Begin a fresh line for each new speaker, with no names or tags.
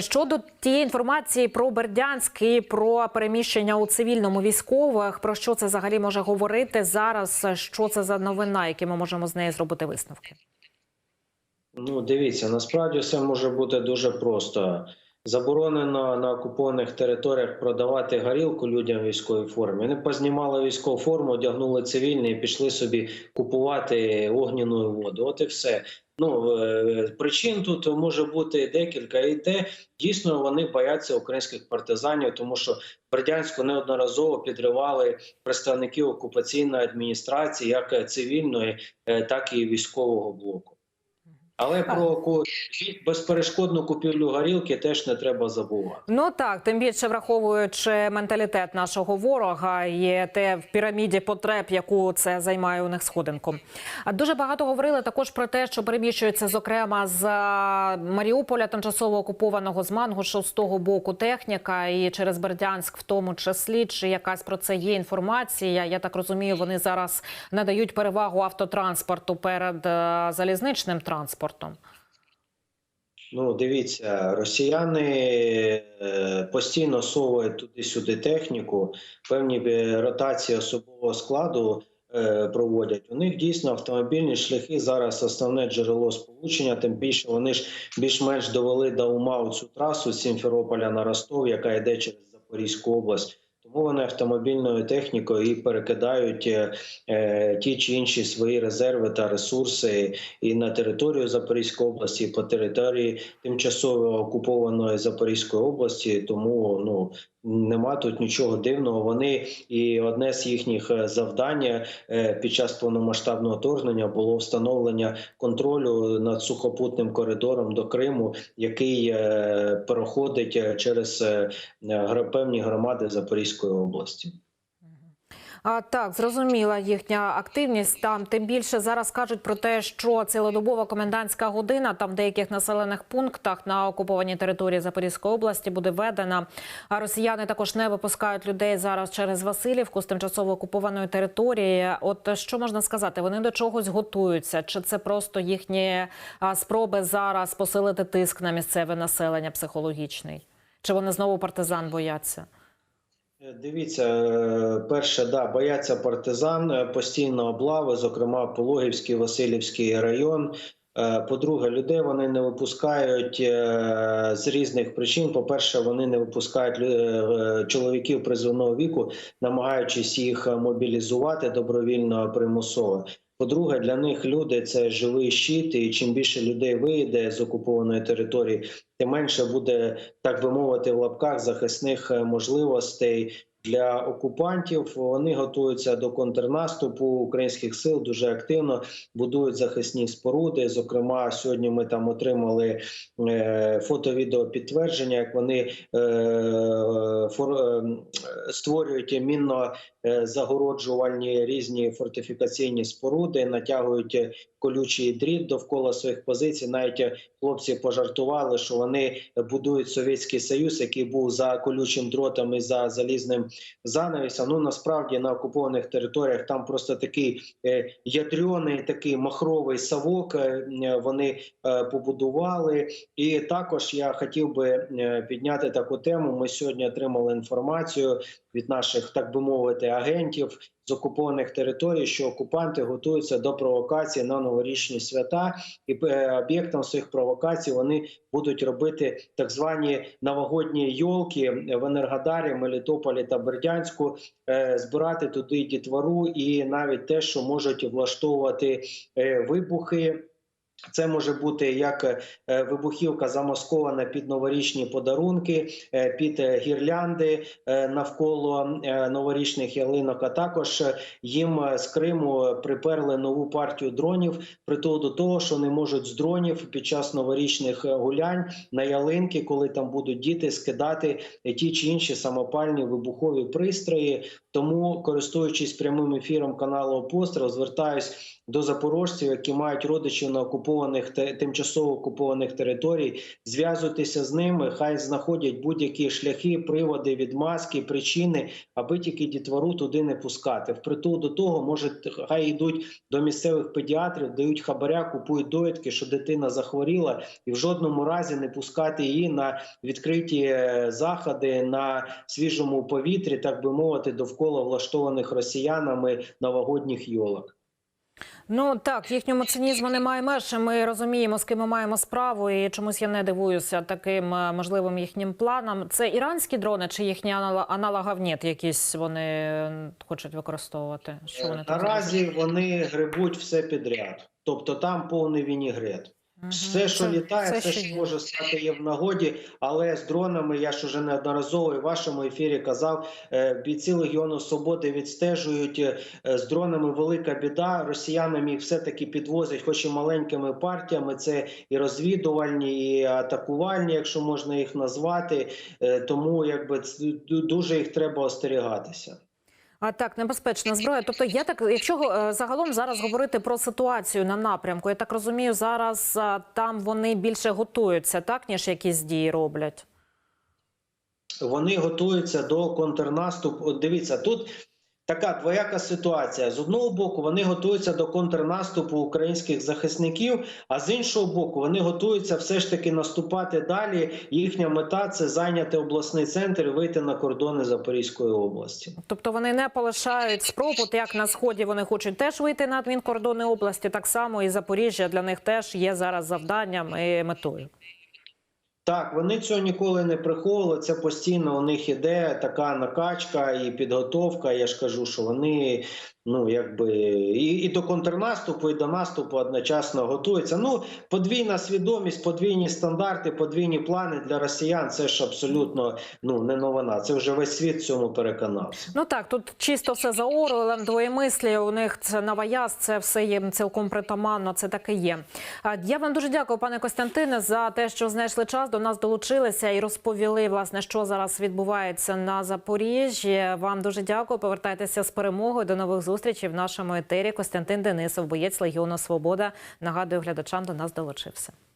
Щодо тієї інформації про Бердянськ і про переміщення у цивільному військових, про що це взагалі може говорити зараз? Що це за новина, які ми можемо з неї зробити висновки?
Ну, дивіться, насправді все може бути дуже просто. Заборонено на окупованих територіях продавати горілку людям в військовій формі. Вони познімали військову форму, одягнули цивільні і пішли собі купувати огняну воду. От і все. Ну е, причин тут може бути декілька, і те дійсно вони бояться українських партизанів, тому що Бердянську неодноразово підривали представників окупаційної адміністрації, як цивільної, е, так і військового блоку. Але про безперешкодну купівлю горілки теж не треба забувати.
Ну так, тим більше враховуючи менталітет нашого ворога, є те в піраміді потреб, яку це займає у них сходинку. А дуже багато говорили також про те, що переміщується зокрема з Маріуполя, тимчасово окупованого з Мангушу з того боку техніка, і через Бердянськ, в тому числі, чи якась про це є інформація. Я так розумію, вони зараз надають перевагу автотранспорту перед е, залізничним транспортом.
Ну, дивіться, росіяни е, постійно совують туди-сюди техніку, певні е, ротації особового складу е, проводять. У них дійсно автомобільні шляхи зараз основне джерело сполучення. Тим більше вони ж більш-менш довели до ума цю трасу з Сімферополя на Ростов, яка йде через Запорізьку область. Тому вони автомобільною технікою і перекидають е, е, ті чи інші свої резерви та ресурси і на територію Запорізької області, і по території тимчасово окупованої Запорізької області. Тому ну нема тут нічого дивного. Вони і одне з їхніх е, завдань е, під час повномасштабного вторгнення було встановлення контролю над сухопутним коридором до Криму, який е, проходить через певні громади Запорізької області.
А, так, зрозуміла їхня активність там. Тим більше зараз кажуть про те, що цілодобова комендантська година там в деяких населених пунктах на окупованій території Запорізької області буде введена. А росіяни також не випускають людей зараз через Васильівку з тимчасово окупованої території. От що можна сказати? Вони до чогось готуються? Чи це просто їхні спроби зараз посилити тиск на місцеве населення психологічний? Чи вони знову партизан бояться?
Е, Дивіться, е, перше, да, бояться партизан, е, постійно облави, зокрема Пологівський, Васильівський район. По-друге, людей вони не випускають з різних причин. По-перше, вони не випускають чоловіків призовного віку, намагаючись їх мобілізувати добровільно примусово. По-друге, для них люди це живий щит, і чим більше людей виїде з окупованої території, тим менше буде, так би мовити, в лапках захисних е, можливостей для окупантів. Вони готуються до контрнаступу українських сил дуже активно будують захисні споруди. Зокрема, сьогодні ми там отримали е, фото-відео підтвердження, як вони е, створюють мінно загороджувальні різні фортифікаційні споруди, натягують е, колючий дріт довкола своїх позицій. Навіть е, хлопці пожартували, що вони будують совєтський союз, який був за колючим дротом і за залізним занавісом. Ну насправді на окупованих територіях там просто такий е, ядрений, такий махровий савок. е, Вони е, побудували. І також я хотів би е, підняти таку тему. Ми сьогодні отримали інформацію від наших, так би мовити, агентів з окупованих територій, що окупанти готуються до провокації на новорічні свята, і е, об'єктом своїх провокацій вони будуть робити так звані новогодні йолки в Енергодарі, Мелітополі та Бердянську, е, збирати туди дітвору і навіть те, що можуть влаштовувати е, вибухи. Це може бути як е, вибухівка замаскована під новорічні подарунки, е, під е, гірлянди навколо новорічних ялинок. А також їм з Криму приперли нову партію дронів. Притул до того, що не можуть з дронів під час новорічних гулянь на ялинки, коли там будуть діти, скидати ті чи інші самопальні вибухові пристрої. Тому, користуючись прямим ефіром каналу Постріл, звертаюсь до запорожців, які мають родичів на окупованих тимчасово окупованих територій. Зв'язуйтеся з ними, хай знаходять будь-які шляхи, приводи, відмазки, причини, аби тільки дітвору туди не пускати. Впритул до того, може, хай йдуть до місцевих педіатрів, дають хабаря, купують довідки, що дитина захворіла, і в жодному разі не пускати її на відкриті е, заходи на свіжому повітрі, так би мовити, довкола влаштованих росіянами новогодніх йолок.
Ну так, їхньому цинізму немає меж. Ми розуміємо, з ким ми маємо справу, і чомусь я не дивуюся таким е, можливим їхнім планам. Це іранські дрони чи їхні аналогавніт якісь вони е, хочуть використовувати? Що вони там
Наразі вони грибуть все підряд, тобто там повний вінігрет. Все, що
Це-
літає,
це
все, що може стати є в нагоді, але з дронами я ж уже неодноразово і в вашому ефірі казав, е, бійці Легіону Свободи відстежують е, з дронами велика біда. Росіянам їх все-таки підвозять, хоч і маленькими партіями. Це і розвідувальні, і атакувальні, якщо можна їх назвати. Е, Тому якби дуже їх треба остерігатися.
А так, небезпечна зброя. Тобто, я так, якщо е, загалом зараз говорити про ситуацію на напрямку, я так розумію, зараз е, там вони більше готуються, так ніж якісь дії роблять.
Вони готуються до контрнаступу. Дивіться, тут така двояка ситуація. З одного боку, вони готуються до контрнаступу українських захисників, а з іншого боку, вони готуються все ж таки наступати далі. Їхня мета це зайняти обласний центр і вийти на кордони Запорізької області.
Тобто вони не полишають спроб, як на сході вони хочуть теж вийти на адмінкордони області, так само і Запоріжжя для них теж є зараз завданням і метою.
Так, вони цього ніколи не приховували. Це постійно у них іде така накачка і підготовка. Я ж кажу, що вони ну якби і, і до контрнаступу, і до наступу одночасно готуються. Ну, подвійна свідомість, подвійні стандарти, подвійні плани для росіян. Це ж абсолютно ну не новина. Це вже весь світ в цьому переконався.
Ну так, тут чисто все за Орвелем, двоємислі, у них це новояз, це все їм цілком притаманно, це таке є. Я вам дуже дякую, пане Костянтине, за те, що знайшли час, до нас долучилися і розповіли, власне, що зараз відбувається на Запоріжжі. Вам дуже дякую, повертайтеся з перемогою, до нових зустрічей в нашому етері. Костянтин Денисов, боєць Легіону Свобода, нагадую глядачам, до нас долучився.